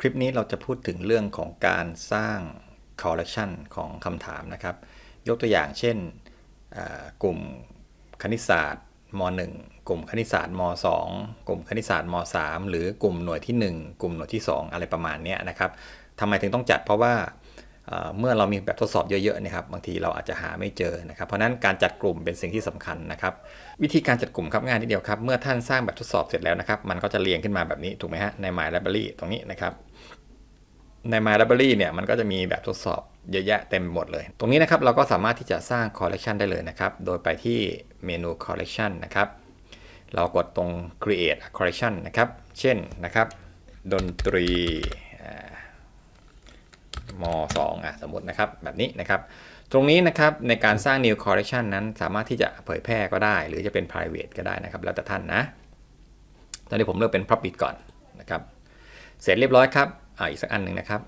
คลิปนี้เราจะพูดถึงเรื่องของการสร้าง collection ของคำถามนะครับ ยกตัวอย่างเช่นกลุ่มคณิตศาสตร์ม .1 กลุ่มคณิตศาสตร์ม .2 กลุ่มคณิตศาสตร์ม .3 หรือกลุ่มหน่วยที่ 1 กลุ่มหน่วยที่ 2 อะไรประมาณนี้นะครับทำไมถึงต้องจัดเพราะว่า เมื่อเรามีแบบทดสอบเยอะๆนะครับบางทีเราอาจจะหาไม่เจอนะครับ เพราะนั้นการจัดกลุ่มเป็นสิ่งที่สำคัญนะครับ วิธีการจัดกลุ่มครับง่ายนิดเดียวครับ เมื่อท่านสร้างแบบทดสอบเสร็จแล้วนะครับ มันก็จะเรียงขึ้นมาแบบนี้ถูกไหมฮะใน My Library ตรงนี้นะครับใน My Library เนี่ยมันก็จะมีแบบทดสอบเยอะแยะเต็มหมดเลย ตรงนี้นะครับเราก็สามารถที่จะสร้าง collection ได้เลยนะครับ โดยไปที่เมนู collection นะครับ เรากดตรง create a collection นะครับ เช่นนะครับ ดนตรี ม2อะสมมตินะครับแบบนี้นะครับตรงนี้นะครับในการสร้าง new collection นั้นสามารถที่จะเผยแพร่ก็ได้ หรือจะเป็น private ก็ได้นะครับแล้วแต่ท่านนะ ตอนนี้ผมเลือกเป็น public ก่อนนะครับเสร็จเรียบร้อยครับอ่าอีกสักอันหนึ่งนะครับ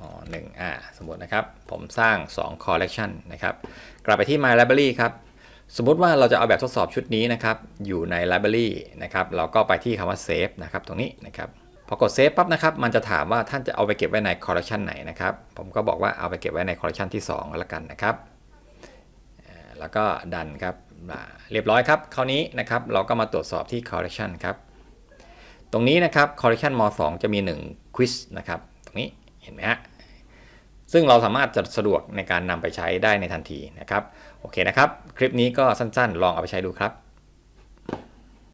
อ๋อหนึ่งอ่าสมมตินะครับ ผมสร้าง 2 collection นะครับ กลับไปที่ my library ครับ สมมติว่าเราจะเอาแบบทดสอบชุดนี้นะครับ อยู่ใน library นะครับ เราก็ไปที่คำว่า save นะครับ ตรงนี้นะครับ พอกด save ปั๊บนะครับ มันจะถามว่าท่านจะเอาไปเก็บไว้ใน collection ไหนนะครับ ผมก็บอกว่าเอาไปเก็บไว้ใน collection ที่2ก็แล้วกันนะครับ แล้วก็ดันครับ เรียบร้อยครับ คราวนี้นะครับ เราก็มาตรวจสอบที่ correction ครับ ตรงนี้นะครับ correction ม2จะมี1 quiz นะครับ ตรงนี้ เห็นไหมฮะ ซึ่งเราสามารถจะสะดวกในการนำไปใช้ได้ในทันทีนะครับ โอเคนะครับ คลิปนี้ก็สั้นๆ ลองเอาไปใช้ดูครับ